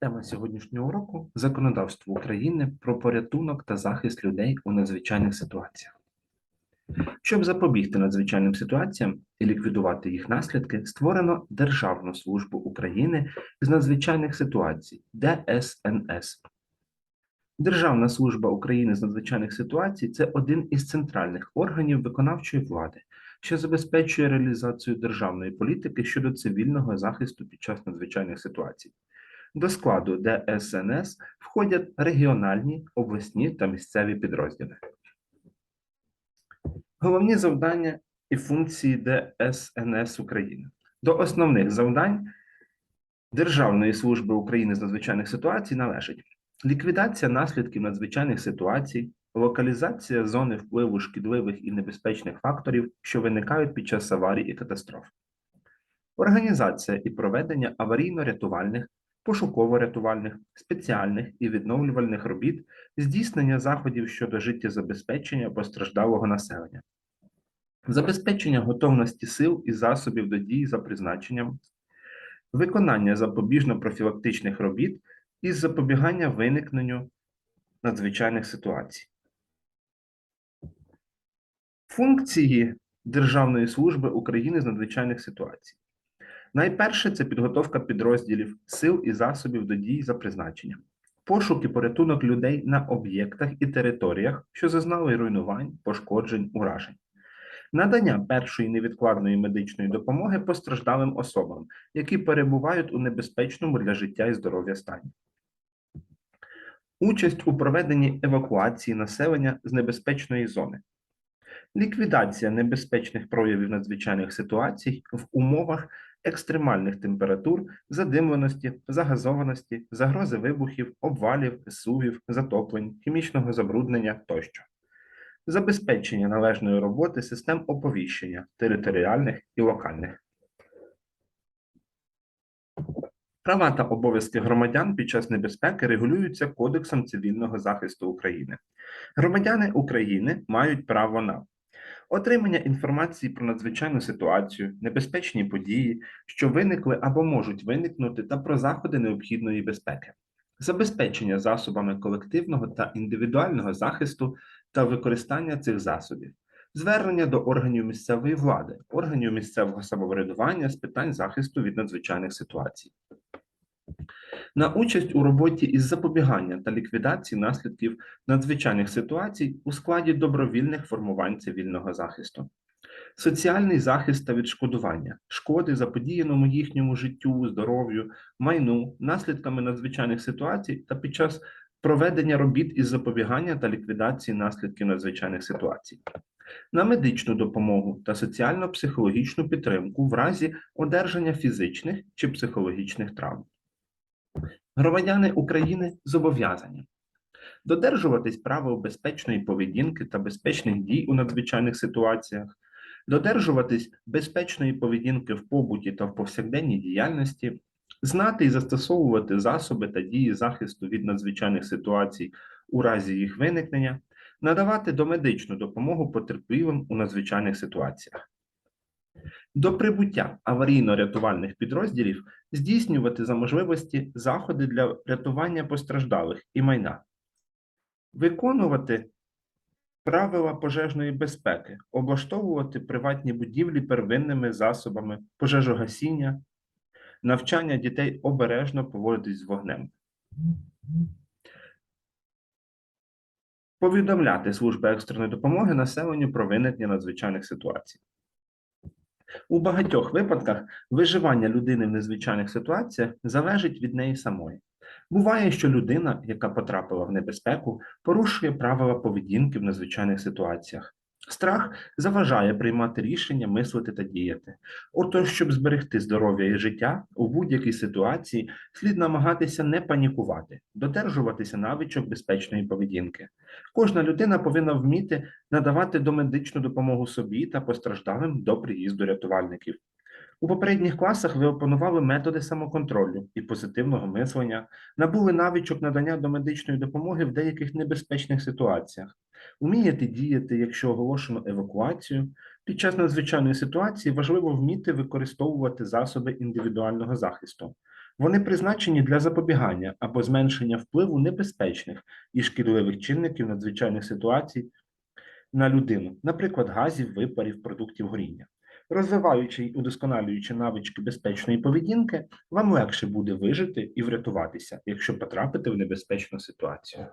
Тема сьогоднішнього уроку законодавство України про порятунок та захист людей у надзвичайних ситуаціях. Щоб запобігти надзвичайним ситуаціям і ліквідувати їх наслідки, створено Державну службу України з надзвичайних ситуацій ДСНС. Державна служба України з надзвичайних ситуацій це один із центральних органів виконавчої влади, що забезпечує реалізацію державної політики щодо цивільного захисту під час надзвичайних ситуацій. До складу ДСНС входять регіональні, обласні та місцеві підрозділи. Головні завдання і функції ДСНС України. До основних завдань Державної служби України з надзвичайних ситуацій належить ліквідація наслідків надзвичайних ситуацій, локалізація зони впливу шкідливих і небезпечних факторів, що виникають під час аварій і катастроф, організація і проведення аварійно-рятувальних пошуково-рятувальних, спеціальних і відновлювальних робіт, здійснення заходів щодо життєзабезпечення постраждалого населення, забезпечення готовності сил і засобів до дії за призначенням, виконання запобіжно-профілактичних робіт із запобігання виникненню надзвичайних ситуацій. Функції Державної служби України з надзвичайних ситуацій. Найперше це підготовка підрозділів сил і засобів до дій за призначенням, пошук і порятунок людей на об'єктах і територіях, що зазнали руйнувань, пошкоджень, уражень, надання першої невідкладної медичної допомоги постраждалим особам, які перебувають у небезпечному для життя і здоров'я стані. Участь у проведенні евакуації населення з небезпечної зони, ліквідація небезпечних проявів надзвичайних ситуацій в умовах екстремальних температур, задимленості, загазованості, загрози вибухів, обвалів, сувів, затоплень, хімічного забруднення тощо, забезпечення належної роботи систем оповіщення територіальних і локальних. Права та обов'язки громадян під час небезпеки регулюються Кодексом цивільного захисту України. Громадяни України мають право на отримання інформації про надзвичайну ситуацію, небезпечні події, що виникли або можуть виникнути, та про заходи необхідної безпеки, забезпечення засобами колективного та індивідуального захисту та використання цих засобів, звернення до органів місцевої влади, органів місцевого самоврядування з питань захисту від надзвичайних ситуацій. На участь у роботі із запобігання та ліквідації наслідків надзвичайних ситуацій у складі добровільних формувань цивільного захисту, соціальний захист та відшкодування, шкоди заподіяному їхньому життю, здоров'ю, майну, наслідками надзвичайних ситуацій та під час проведення робіт із запобігання та ліквідації наслідків надзвичайних ситуацій. На медичну допомогу та соціально-психологічну підтримку в разі одержання фізичних чи психологічних травм. Громадяни України зобов'язані додержуватись правил безпечної поведінки та безпечних дій у надзвичайних ситуаціях, додержуватись безпечної поведінки в побуті та в повсякденній діяльності, знати і застосовувати засоби та дії захисту від надзвичайних ситуацій у разі їх виникнення, надавати домедичну допомогу потерпілим у надзвичайних ситуаціях. До прибуття аварійно-рятувальних підрозділів здійснювати за можливості заходи для рятування постраждалих і майна, виконувати правила пожежної безпеки, облаштовувати приватні будівлі первинними засобами пожежогасіння, навчання дітей обережно поводитись з вогнем. Повідомляти служби екстреної допомоги населенню про виникнення надзвичайних ситуацій. У багатьох випадках виживання людини в незвичайних ситуаціях залежить від неї самої. Буває, що людина, яка потрапила в небезпеку, порушує правила поведінки в надзвичайних ситуаціях. Страх заважає приймати рішення, мислити та діяти. Отож, щоб зберегти здоров'я і життя, у будь-якій ситуації слід намагатися не панікувати, додержуватися навичок безпечної поведінки. Кожна людина повинна вміти надавати домедичну допомогу собі та постраждалим до приїзду рятувальників. У попередніх класах ви опанували методи самоконтролю і позитивного мислення, набули навичок надання домедичної допомоги в деяких небезпечних ситуаціях, умієте діяти, якщо оголошено евакуацію. Під час надзвичайної ситуації важливо вміти використовувати засоби індивідуального захисту, Вони призначені для запобігання або зменшення впливу небезпечних і шкідливих чинників надзвичайних ситуацій на людину, наприклад, газів, випарів, продуктів горіння. Розвиваючи й удосконалюючи навички безпечної поведінки, вам легше буде вижити і врятуватися, якщо потрапите в небезпечну ситуацію.